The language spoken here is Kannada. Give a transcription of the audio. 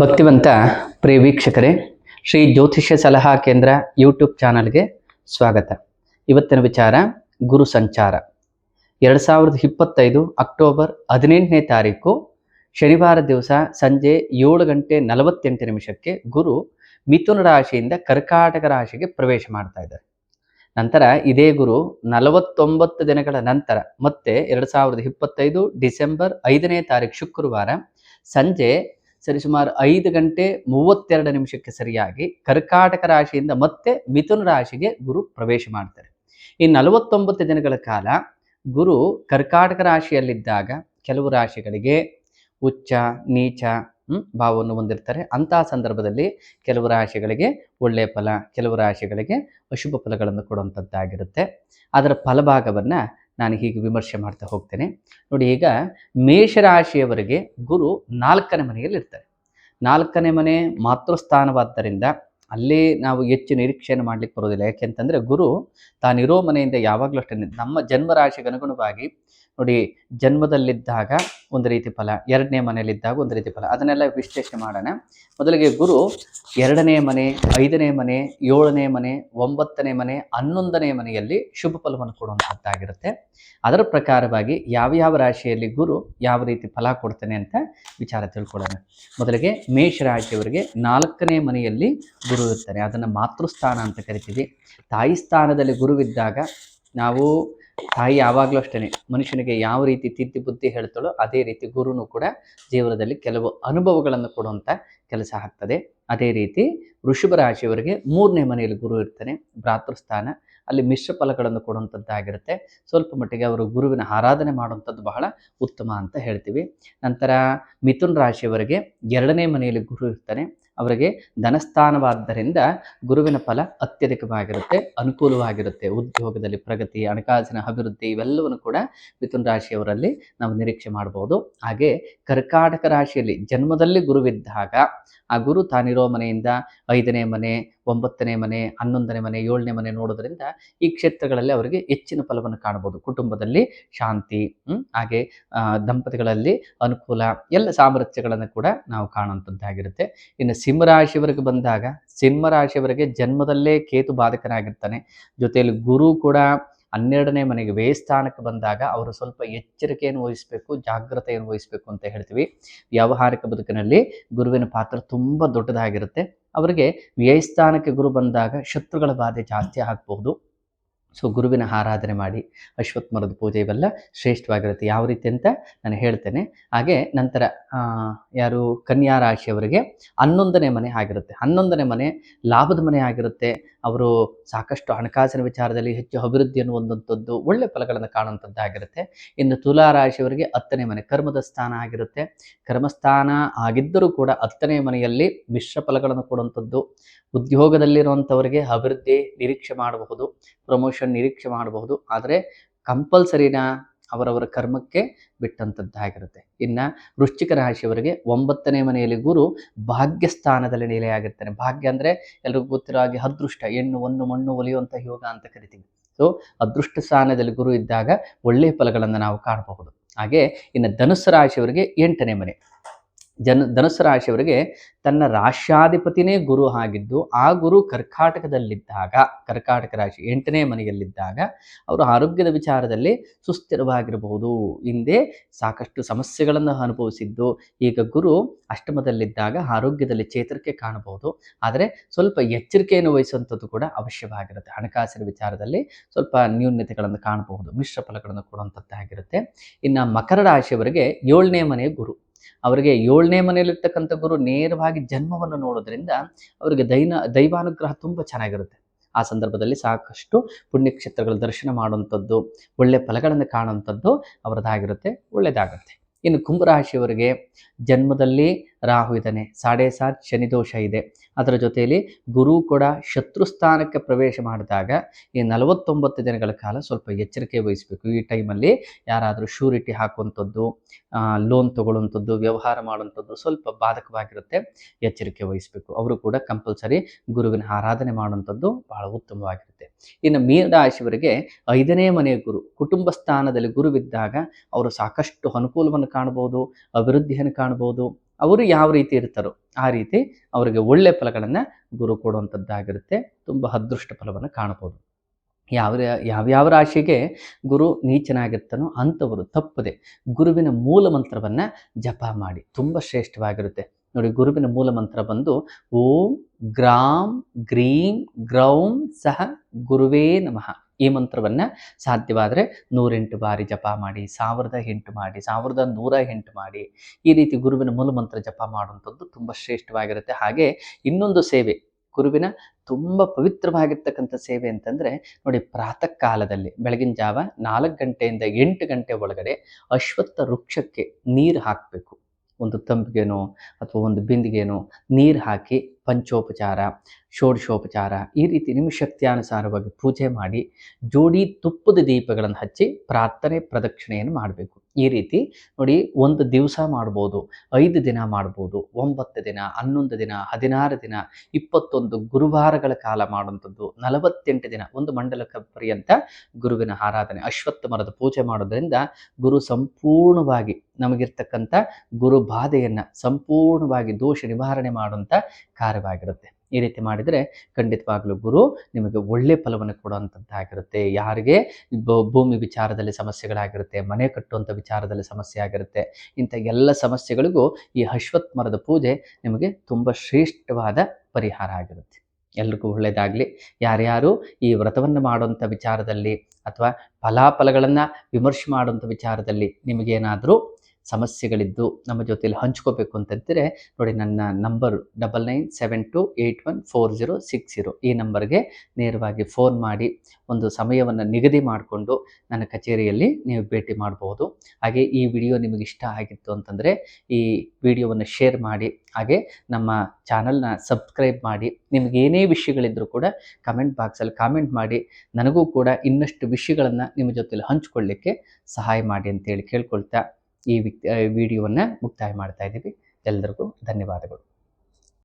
ಭಕ್ತಿವಂತ ಪ್ರಿಯ ವೀಕ್ಷಕರೇ, ಶ್ರೀ ಜ್ಯೋತಿಷ್ಯ ಸಲಹಾ ಕೇಂದ್ರ ಯೂಟ್ಯೂಬ್ ಚಾನಲ್ಗೆ ಸ್ವಾಗತ. ಇವತ್ತಿನ ವಿಚಾರ, ಗುರು ಸಂಚಾರ. ಎರಡು ಸಾವಿರದ ಇಪ್ಪತ್ತೈದು ಅಕ್ಟೋಬರ್ ಹದಿನೆಂಟನೇ ತಾರೀಕು, ಶನಿವಾರ ದಿವಸ ಸಂಜೆ ಏಳು ಗಂಟೆ ನಲವತ್ತೆಂಟು ನಿಮಿಷಕ್ಕೆ ಗುರು ಮಿಥುನ ರಾಶಿಯಿಂದ ಕರ್ಕಾಟಕ ರಾಶಿಗೆ ಪ್ರವೇಶ ಮಾಡ್ತಾ ಇದ್ದಾರೆ. ನಂತರ ಇದೇ ಗುರು ನಲವತ್ತೊಂಬತ್ತು ದಿನಗಳ ನಂತರ, ಮತ್ತೆ ಎರಡು ಸಾವಿರದ ಇಪ್ಪತ್ತೈದು ಡಿಸೆಂಬರ್ ಐದನೇ ತಾರೀಕು ಶುಕ್ರವಾರ ಸಂಜೆ ಸರಿಸುಮಾರು ಐದು ಗಂಟೆ ಮೂವತ್ತೆರಡು ನಿಮಿಷಕ್ಕೆ ಸರಿಯಾಗಿ ಕರ್ಕಾಟಕ ರಾಶಿಯಿಂದ ಮತ್ತೆ ಮಿಥುನ ರಾಶಿಗೆ ಗುರು ಪ್ರವೇಶ ಮಾಡ್ತಾರೆ. ಈ ನಲವತ್ತೊಂಬತ್ತು ದಿನಗಳ ಕಾಲ ಗುರು ಕರ್ಕಾಟಕ ರಾಶಿಯಲ್ಲಿದ್ದಾಗ ಕೆಲವು ರಾಶಿಗಳಿಗೆ ಉಚ್ಚ ನೀಚ ಭಾವವನ್ನು ಹೊಂದಿರ್ತಾರೆ. ಅಂತಹ ಸಂದರ್ಭದಲ್ಲಿ ಕೆಲವು ರಾಶಿಗಳಿಗೆ ಒಳ್ಳೆಯ ಫಲ, ಕೆಲವು ರಾಶಿಗಳಿಗೆ ಅಶುಭ ಫಲಗಳನ್ನು ಕೊಡುವಂಥದ್ದಾಗಿರುತ್ತೆ. ಅದರ ಫಲಭಾಗವನ್ನು ನಾನು ಹೀಗೆ ವಿಮರ್ಶೆ ಮಾಡ್ತಾ ಹೋಗ್ತೇನೆ. ನೋಡಿ ಈಗ ಮೇಷರಾಶಿಯವರಿಗೆ ಗುರು ನಾಲ್ಕನೇ ಮನೆಯಲ್ಲಿ ಇರ್ತಾರೆ ನಾಲ್ಕನೇ ಮನೆ ಮಾತೃಸ್ಥಾನವಾದ್ದರಿಂದ ಅಲ್ಲಿ ನಾವು ಹೆಚ್ಚು ನಿರೀಕ್ಷೆಯನ್ನು ಮಾಡ್ಲಿಕ್ಕೆ ಬರೋದಿಲ್ಲ ಯಾಕೆಂತಂದ್ರೆ ಗುರು ತಾನಿರೋ ಮನೆಯಿಂದ ಯಾವಾಗಲೂ ಅಷ್ಟೇ. ನಮ್ಮ ಜನ್ಮರಾಶಿಗೆ ಅನುಗುಣವಾಗಿ ನೋಡಿ ಜನ್ಮದಲ್ಲಿದ್ದಾಗ ಒಂದು ರೀತಿ ಫಲ, ಎರಡನೇ ಮನೆಯಲ್ಲಿದ್ದಾಗ ಒಂದು ರೀತಿ ಫಲ. ಅದನ್ನೆಲ್ಲ ವಿಶ್ಲೇಷಣೆ ಮಾಡೋಣ. ಮೊದಲಿಗೆ ಗುರು ಎರಡನೇ ಮನೆ, ಐದನೇ ಮನೆ, ಏಳನೇ ಮನೆ, ಒಂಬತ್ತನೇ ಮನೆ, ಹನ್ನೊಂದನೇ ಮನೆಯಲ್ಲಿ ಶುಭ ಫಲವನ್ನು ಕೊಡುವಂಥದ್ದಾಗಿರುತ್ತೆ ಅದರ ಪ್ರಕಾರವಾಗಿ ಯಾವ ಯಾವ ರಾಶಿಯಲ್ಲಿ ಗುರು ಯಾವ ರೀತಿ ಫಲ ಕೊಡ್ತಾನೆ ಅಂತ ವಿಚಾರ ತಿಳ್ಕೊಳ್ಳೋಣ. ಮೊದಲಿಗೆ ಮೇಷ ರಾಶಿಯವರಿಗೆ ನಾಲ್ಕನೇ ಮನೆಯಲ್ಲಿ ಗುರು ಇರ್ತಾರೆ. ಅದನ್ನು ಮಾತೃಸ್ಥಾನ ಅಂತ ಕರಿತೀವಿ. ತಾಯಿ ಸ್ಥಾನದಲ್ಲಿ ಗುರುವಿದ್ದಾಗ ನಾವು ತಾಯಿ ಯಾವಾಗಲೂ ಅಷ್ಟೇ ಮನುಷ್ಯನಿಗೆ ಯಾವ ರೀತಿ ತಿದ್ದಿ ಬುದ್ಧಿ ಹೇಳ್ತಾಳೋ ಅದೇ ರೀತಿ ಗುರುನು ಕೂಡ ಜೀವನದಲ್ಲಿ ಕೆಲವು ಅನುಭವಗಳನ್ನು ಕೊಡುವಂಥ ಕೆಲಸ ಆಗ್ತದೆ. ಅದೇ ರೀತಿ ವೃಷಭ ರಾಶಿಯವರಿಗೆ ಮೂರನೇ ಮನೆಯಲ್ಲಿ ಗುರು ಇರ್ತಾನೆ. ಭ್ರಾತೃಸ್ಥಾನ. ಅಲ್ಲಿ ಮಿಶ್ರ ಫಲಗಳನ್ನು ಕೊಡುವಂಥದ್ದಾಗಿರುತ್ತೆ ಸ್ವಲ್ಪ ಮಟ್ಟಿಗೆ ಅವರು ಗುರುವಿನ ಆರಾಧನೆ ಮಾಡುವಂಥದ್ದು ಬಹಳ ಉತ್ತಮ ಅಂತ ಹೇಳ್ತೀವಿ. ನಂತರ ಮಿಥುನ್ ರಾಶಿಯವರಿಗೆ ಎರಡನೇ ಮನೆಯಲ್ಲಿ ಗುರು ಇರ್ತಾನೆ. ಅವರಿಗೆ ಧನಸ್ಥಾನವಾದ್ದರಿಂದ ಗುರುವಿನ ಫಲ ಅತ್ಯಧಿಕವಾಗಿರುತ್ತೆ, ಅನುಕೂಲವಾಗಿರುತ್ತೆ. ಉದ್ಯೋಗದಲ್ಲಿ ಪ್ರಗತಿ, ಹಣಕಾಸಿನ ಅಭಿವೃದ್ಧಿ ಇವೆಲ್ಲವನ್ನು ಕೂಡ ಮಿಥುನ ರಾಶಿಯವರಲ್ಲಿ ನಾವು ನಿರೀಕ್ಷೆ ಮಾಡಬಹುದು ಹಾಗೆ ಕರ್ಕಾಟಕ ರಾಶಿಯಲ್ಲಿ ಜನ್ಮದಲ್ಲಿ ಗುರುವಿದ್ದಾಗ ಆ ಗುರು ತಾನಿರೋ ಮನೆಯಿಂದ ಐದನೇ ಮನೆ, ಒಂಬತ್ತನೇ ಮನೆ, ಹನ್ನೊಂದನೇ ಮನೆ, ಏಳನೇ ಮನೆ ನೋಡೋದ್ರಿಂದ ಈ ಕ್ಷೇತ್ರಗಳಲ್ಲಿ ಅವರಿಗೆ ಹೆಚ್ಚಿನ ಫಲವನ್ನು ಕಾಣಬಹುದು. ಕುಟುಂಬದಲ್ಲಿ ಶಾಂತಿ ಹಾಗೆ ದಂಪತಿಗಳಲ್ಲಿ ಅನುಕೂಲ, ಎಲ್ಲ ಸಾಮರ್ಥ್ಯಗಳನ್ನು ಕೂಡ ನಾವು ಕಾಣುವಂಥದ್ದಾಗಿರುತ್ತೆ. ಇನ್ನು ಸಿಂಹರಾಶಿಯವರೆಗೆ ಬಂದಾಗ ಸಿಂಹರಾಶಿಯವರಿಗೆ ಜನ್ಮದಲ್ಲೇ ಕೇತು ಬಾಧಕನಾಗಿರ್ತಾನೆ. ಜೊತೆಯಲ್ಲಿ ಗುರು ಕೂಡ ಹನ್ನೆರಡನೇ ಮನೆಗೆ ವ್ಯಯಸ್ಥಾನಕ್ಕೆ ಬಂದಾಗ ಅವರು ಸ್ವಲ್ಪ ಎಚ್ಚರಿಕೆಯನ್ನು ವಹಿಸಬೇಕು, ಜಾಗ್ರತೆಯನ್ನು ವಹಿಸಬೇಕು ಅಂತ ಹೇಳ್ತೀವಿ. ವ್ಯಾವಹಾರಿಕ ಬದುಕಿನಲ್ಲಿ ಗುರುವಿನ ಪಾತ್ರ ತುಂಬ ದೊಡ್ಡದಾಗಿರುತ್ತೆ. ಅವರಿಗೆ ವ್ಯಯಸ್ಥಾನಕ್ಕೆ ಗುರು ಬಂದಾಗ ಶತ್ರುಗಳ ಬಾಧೆ ಜಾಸ್ತಿ ಆಗಬಹುದು. ಸೊ ಗುರುವಿನ ಆರಾಧನೆ ಮಾಡಿ ಅಶ್ವತ್ಥ ಮರದ ಪೂಜೆ ಇವೆಲ್ಲ ಶ್ರೇಷ್ಠವಾಗಿರುತ್ತೆ. ಯಾವ ರೀತಿ ಅಂತ ನಾನು ಹೇಳ್ತೇನೆ. ಹಾಗೆ ನಂತರ ಯಾರು? ಕನ್ಯಾ ರಾಶಿಯವರಿಗೆ ಹನ್ನೊಂದನೇ ಮನೆ ಆಗಿರುತ್ತೆ. ಹನ್ನೊಂದನೇ ಮನೆ ಲಾಭದ ಮನೆ ಆಗಿರುತ್ತೆ. ಅವರು ಸಾಕಷ್ಟು ಹಣಕಾಸಿನ ವಿಚಾರದಲ್ಲಿ ಹೆಚ್ಚು ಅಭಿವೃದ್ಧಿಯನ್ನು ಹೊಂದುವಂಥದ್ದು ಒಳ್ಳೆ ಫಲಗಳನ್ನು ಕಾಣುವಂಥದ್ದಾಗಿರುತ್ತೆ ಇನ್ನು ತುಲಾ ರಾಶಿಯವರಿಗೆ ಹತ್ತನೇ ಮನೆ ಕರ್ಮದ ಸ್ಥಾನ ಆಗಿರುತ್ತೆ. ಕರ್ಮಸ್ಥಾನ ಆಗಿದ್ದರೂ ಕೂಡ ಹತ್ತನೇ ಮನೆಯಲ್ಲಿ ಮಿಶ್ರ ಫಲಗಳನ್ನು ಕೊಡುವಂಥದ್ದು. ಉದ್ಯೋಗದಲ್ಲಿರುವಂಥವರಿಗೆ ಅಭಿವೃದ್ಧಿ ನಿರೀಕ್ಷೆ ಮಾಡಬಹುದು. ಪ್ರಮೋಷನ್ ನಿರೀಕ್ಷೆ ಮಾಡಬಹುದು. ಆದರೆ ಕಂಪಲ್ಸರಿನ ಅವರವರ ಕರ್ಮಕ್ಕೆ ಬಿಟ್ಟಂಥದ್ದಾಗಿರುತ್ತೆ ಇನ್ನು ವೃಶ್ಚಿಕ ರಾಶಿಯವರಿಗೆ ಒಂಬತ್ತನೇ ಮನೆಯಲ್ಲಿ ಗುರು ಭಾಗ್ಯ ಸ್ಥಾನದಲ್ಲಿ ನೆಲೆಯಾಗಿರ್ತಾನೆ ಭಾಗ್ಯ ಅಂದರೆ ಎಲ್ರಿಗೂ ಗೊತ್ತಿರೋ ಹಾಗೆ ಅದೃಷ್ಟ, ಹೆಣ್ಣು ಒಂದು ಮಣ್ಣು, ಒಲಿಯುವಂಥ ಯೋಗ ಅಂತ ಕರಿತೀವಿ. ಸೊ ಅದೃಷ್ಟ ಸ್ಥಾನದಲ್ಲಿ ಗುರು ಇದ್ದಾಗ ಒಳ್ಳೆಯ ಫಲಗಳನ್ನು ನಾವು ಕಾಣಬಹುದು. ಹಾಗೆ ಇನ್ನು ಧನುಸ್ಸು ರಾಶಿಯವರಿಗೆ ಎಂಟನೇ ಮನೆ. ಜನ, ಧನುಸ್ಸು ರಾಶಿಯವರಿಗೆ ತನ್ನ ರಾಶ್ಯಾಧಿಪತಿನೇ ಗುರು ಆಗಿದ್ದು, ಆ ಗುರು ಕರ್ಕಾಟಕದಲ್ಲಿದ್ದಾಗ, ಕರ್ಕಾಟಕ ರಾಶಿ ಎಂಟನೇ ಮನೆಯಲ್ಲಿದ್ದಾಗ, ಅವರು ಆರೋಗ್ಯದ ವಿಚಾರದಲ್ಲಿ ಸುಸ್ಥಿರವಾಗಿರಬಹುದು. ಹಿಂದೆ ಸಾಕಷ್ಟು ಸಮಸ್ಯೆಗಳನ್ನು ಅನುಭವಿಸಿದ್ದು, ಈಗ ಗುರು ಅಷ್ಟಮದಲ್ಲಿದ್ದಾಗ ಆರೋಗ್ಯದಲ್ಲಿ ಚೇತರಿಕೆ ಕಾಣಬಹುದು. ಆದರೆ ಸ್ವಲ್ಪ ಎಚ್ಚರಿಕೆಯನ್ನು ವಹಿಸುವಂಥದ್ದು ಕೂಡ ಅವಶ್ಯವಾಗಿರುತ್ತೆ. ಹಣಕಾಸಿನ ವಿಚಾರದಲ್ಲಿ ಸ್ವಲ್ಪ ನ್ಯೂನ್ಯತೆಗಳನ್ನು ಕಾಣಬಹುದು, ಮಿಶ್ರ ಫಲಗಳನ್ನು ಕೊಡುವಂಥದ್ದಾಗಿರುತ್ತೆ. ಇನ್ನು ಮಕರ ರಾಶಿಯವರಿಗೆ ಏಳನೇ ಮನೆಯ ಗುರು. ಅವರಿಗೆ ಏಳನೇ ಮನೆಯಲ್ಲಿರ್ತಕ್ಕಂಥ ಗುರು ನೇರವಾಗಿ ಜನ್ಮವನ್ನು ನೋಡೋದ್ರಿಂದ ಅವರಿಗೆ ದೈನ, ದೈವಾನುಗ್ರಹ ತುಂಬ ಚೆನ್ನಾಗಿರುತ್ತೆ. ಆ ಸಂದರ್ಭದಲ್ಲಿ ಸಾಕಷ್ಟು ಪುಣ್ಯಕ್ಷೇತ್ರಗಳ ದರ್ಶನ ಮಾಡುವಂಥದ್ದು ಒಳ್ಳೆಯ ಫಲಗಳನ್ನು ಕಾಣುವಂಥದ್ದು ಅವರದ್ದಾಗಿರುತ್ತೆ ಒಳ್ಳೆಯದಾಗುತ್ತೆ. ಇನ್ನು ಕುಂಭರಾಶಿಯವರಿಗೆ ಜನ್ಮದಲ್ಲಿ ರಾಹು ಇದ್ದಾನೆ. ಸಾಡೆ ಸಾತ್ ಶನಿ ದೋಷ ಇದೆ. ಅದರ ಜೊತೆಯಲ್ಲಿ ಗುರು ಕೂಡ ಶತ್ರು ಸ್ಥಾನಕ್ಕೆ ಪ್ರವೇಶ ಮಾಡಿದಾಗ ಈ ನಲವತ್ತೊಂಬತ್ತು ದಿನಗಳ ಕಾಲ ಸ್ವಲ್ಪ ಎಚ್ಚರಿಕೆ ವಹಿಸಬೇಕು. ಈ ಟೈಮಲ್ಲಿ ಯಾರಾದರೂ ಶೂರಿಟಿ ಹಾಕುವಂಥದ್ದು ಲೋನ್ ತಗೊಳ್ಳುವಂಥದ್ದು, ವ್ಯವಹಾರ ಮಾಡುವಂಥದ್ದು ಸ್ವಲ್ಪ ಬಾಧಕವಾಗಿರುತ್ತೆ. ಎಚ್ಚರಿಕೆ ವಹಿಸಬೇಕು. ಅವರು ಕೂಡ ಕಂಪಲ್ಸರಿ ಗುರುವಿನ ಆರಾಧನೆ ಮಾಡುವಂಥದ್ದು ಬಹಳ ಉತ್ತಮವಾಗಿರುತ್ತೆ. ಇನ್ನು ಮೀನರಾಶಿಯವರಿಗೆ ಐದನೇ ಮನೆಯ ಗುರು, ಕುಟುಂಬ ಸ್ಥಾನದಲ್ಲಿ ಗುರುವಿದ್ದಾಗ ಅವರು ಸಾಕಷ್ಟು ಅನುಕೂಲವನ್ನು ಕಾಣಬಹುದು, ಅಭಿವೃದ್ಧಿಯನ್ನು ಕಾಣಬಹುದು. ಅವರು ಯಾವ ರೀತಿ ಇರ್ತಾರೋ ಆ ರೀತಿ ಅವರಿಗೆ ಒಳ್ಳೆ ಫಲಗಳನ್ನು ಗುರು ಕೊಡುವಂಥದ್ದಾಗಿರುತ್ತೆ. ತುಂಬ ಅದೃಷ್ಟ ಫಲವನ್ನು ಕಾಣಬಹುದು. ಯಾವ ಯಾವ್ಯಾವ ರಾಶಿಗೆ ಗುರು ನೀಚನಾಗಿರ್ತಾನೋ ಅಂಥವರು ತಪ್ಪದೆ ಗುರುವಿನ ಮೂಲ ಮಂತ್ರವನ್ನು ಜಪ ಮಾಡಿ ತುಂಬ ಶ್ರೇಷ್ಠವಾಗಿರುತ್ತೆ. ನೋಡಿ ಗುರುವಿನ ಮೂಲ ಮಂತ್ರ ಬಂದು ಓಂ ಗ್ರಾಂ ಗ್ರೀಂ ಗ್ರೌಂ ಸಹ ಗುರುವೇ ನಮಃ. ಈ ಮಂತ್ರವನ್ನು ಸಾಧ್ಯವಾದರೆ ನೂರೆಂಟು ಬಾರಿ ಜಪ ಮಾಡಿ, ಸಾವಿರದ ಎಂಟು ಮಾಡಿ, ಸಾವಿರದ ನೂರ ಎಂಟು ಮಾಡಿ ಈ ರೀತಿ ಗುರುವಿನ ಮೂಲ ಮಂತ್ರ ಜಪ ಮಾಡುವಂಥದ್ದು ತುಂಬ ಶ್ರೇಷ್ಠವಾಗಿರುತ್ತೆ. ಹಾಗೆ ಇನ್ನೊಂದು ಸೇವೆ, ಗುರುವಿನ ತುಂಬ ಪವಿತ್ರವಾಗಿರ್ತಕ್ಕಂಥ ಸೇವೆ ಅಂತಂದರೆ ನೋಡಿ ಪ್ರಾತಃ ಕಾಲದಲ್ಲಿ ಬೆಳಗಿನ ಜಾವ ನಾಲ್ಕು ಗಂಟೆಯಿಂದ ಎಂಟು ಗಂಟೆ ಒಳಗಡೆ ಅಶ್ವತ್ಥ ವೃಕ್ಷಕ್ಕೆ ನೀರು ಹಾಕಬೇಕು. ಒಂದು ತಂಬಿಗೆನೋ ಅಥವಾ ಒಂದು ಬಿಂದಿಗೆನೋ ನೀರು ಹಾಕಿ ಪಂಚೋಪಚಾರ, ಷೋಡಶೋಪಚಾರ ಈ ರೀತಿ ನಿಮ್ಮ ಶಕ್ತಿಯಾನುಸಾರವಾಗಿ ಪೂಜೆ ಮಾಡಿ ಜೋಡಿ ತುಪ್ಪದ ದೀಪಗಳನ್ನು ಹಚ್ಚಿ ಪ್ರಾರ್ಥನೆ, ಪ್ರದಕ್ಷಿಣೆಯನ್ನು ಮಾಡಬೇಕು. ಈ ರೀತಿ ನೋಡಿ ಒಂದು ದಿವಸ ಮಾಡ್ಬೋದು, ಐದು ದಿನ ಮಾಡ್ಬೋದು, ಒಂಬತ್ತು ದಿನ, ಹನ್ನೊಂದು ದಿನ, ಹದಿನಾರು ದಿನ, ಇಪ್ಪತ್ತೊಂದು ಗುರುವಾರಗಳ ಕಾಲ ಮಾಡುವಂಥದ್ದು, ನಲವತ್ತೆಂಟು ದಿನ ಒಂದು ಮಂಡಲಕ್ಕೆ ಪರ್ಯಂತ ಗುರುವಿನ ಆರಾಧನೆ, ಅಶ್ವತ್ಥ ಮರದ ಪೂಜೆ ಮಾಡೋದ್ರಿಂದ ಗುರು ಸಂಪೂರ್ಣವಾಗಿ ನಮಗಿರ್ತಕ್ಕಂಥ ಗುರು ಬಾಧೆಯನ್ನು ಸಂಪೂರ್ಣವಾಗಿ ದೋಷ ನಿವಾರಣೆ ಮಾಡುವಂಥ ಕಾರ್ಯವಾಗಿರುತ್ತೆ. ಈ ರೀತಿ ಮಾಡಿದರೆ ಖಂಡಿತವಾಗ್ಲೂ ಗುರು ನಿಮಗೆ ಒಳ್ಳೆ ಫಲವನ್ನು ಕೊಡುವಂಥದ್ದಾಗಿರುತ್ತೆ ಯಾರಿಗೆ ಭೂಮಿ ವಿಚಾರದಲ್ಲಿ ಸಮಸ್ಯೆಗಳಾಗಿರುತ್ತೆ, ಮನೆ ಕಟ್ಟುವಂಥ ವಿಚಾರದಲ್ಲಿ ಸಮಸ್ಯೆ ಆಗಿರುತ್ತೆ ಇಂಥ ಎಲ್ಲ ಸಮಸ್ಯೆಗಳಿಗೂ ಈ ಅಶ್ವತ್ ಮರದ ಪೂಜೆ ನಿಮಗೆ ತುಂಬ ಶ್ರೇಷ್ಠವಾದ ಪರಿಹಾರ ಆಗಿರುತ್ತೆ. ಎಲ್ರಿಗೂ ಒಳ್ಳೆಯದಾಗಲಿ ಯಾರ್ಯಾರು ಈ ವ್ರತವನ್ನು ಮಾಡುವಂಥ ವಿಚಾರದಲ್ಲಿ ಅಥವಾ ಫಲಾಫಲಗಳನ್ನು ವಿಮರ್ಶೆ ಮಾಡುವಂಥ ವಿಚಾರದಲ್ಲಿ ನಿಮಗೇನಾದರೂ ಸಮಸ್ಯೆಗಳಿದ್ದು ನಮ್ಮ ಜೊತೆಯಲ್ಲಿ ಹಂಚ್ಕೋಬೇಕು ಇದ್ದರೆ ನೋಡಿ ನನ್ನ number double nine seven two eight one four zero six zero ಈ ನಂಬರ್ಗೆ ನೇರವಾಗಿ ಫೋನ್ ಮಾಡಿ ಒಂದು ಸಮಯವನ್ನು ನಿಗದಿ ಮಾಡಿಕೊಂಡು ನನ್ನ ಕಚೇರಿಯಲ್ಲಿ ನೀವು ಭೇಟಿ ಮಾಡಬಹುದು ಹಾಗೆ ಈ ವಿಡಿಯೋ ನಿಮಗೆ ಇಷ್ಟ ಆಗಿತ್ತು ಅಂತಂದರೆ ಈ ವಿಡಿಯೋವನ್ನು ಶೇರ್ ಮಾಡಿ, ಹಾಗೆ ನಮ್ಮ ಚಾನಲ್ನ ಸಬ್ಸ್ಕ್ರೈಬ್ ಮಾಡಿ, ನಿಮ್ಗೆ ಏನೇ ವಿಷಯಗಳಿದ್ದರೂ ಕೂಡ ಕಮೆಂಟ್ ಬಾಕ್ಸಲ್ಲಿ ಕಾಮೆಂಟ್ ಮಾಡಿ, ನನಗೂ ಕೂಡ ಇನ್ನಷ್ಟು ವಿಷಯಗಳನ್ನು ನಿಮ್ಮ ಜೊತೆಯಲ್ಲಿ ಹಂಚಿಕೊಳ್ಳಿಕ್ಕೆ ಸಹಾಯ ಮಾಡಿ ಅಂತೇಳಿ ಕೇಳ್ಕೊಳ್ತಾ ಈ ವಿಡಿಯೋವನ್ನು ಮುಕ್ತಾಯ ಮಾಡ್ತಾ ಇದ್ದೀವಿ. ಎಲ್ಲರಿಗೂ ಧನ್ಯವಾದಗಳು.